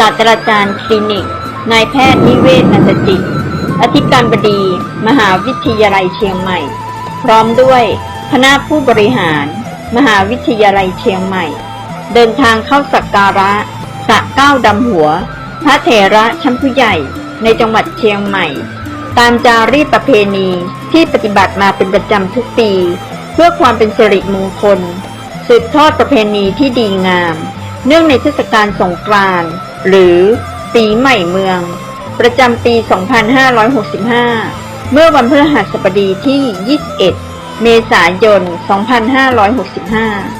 ศาสตราจารย์คลินิก นายแพทย์นิเวศนันจิต อธิการบดี มหาวิทยาลัยเชียงใหม่ พร้อมด้วยคณะผู้บริหาร มหาวิทยาลัยเชียงใหม่ เดินทางเข้าสักการะสระเก้าดำหัว พระเถระชั้นผู้ใหญ่ในจังหวัดเชียงใหม่ ตามจารีตประเพณีที่ปฏิบัติมาเป็นประจำทุกปี เพื่อความเป็นสิริมงคลสืบทอดประเพณีที่ดีงาม เนื่องในเทศกาลสงกรานต์หรือปีใหม่เมือง ประจำปี 2565 เมื่อวันพฤหัสบดีที่ 21 เมษายน 2565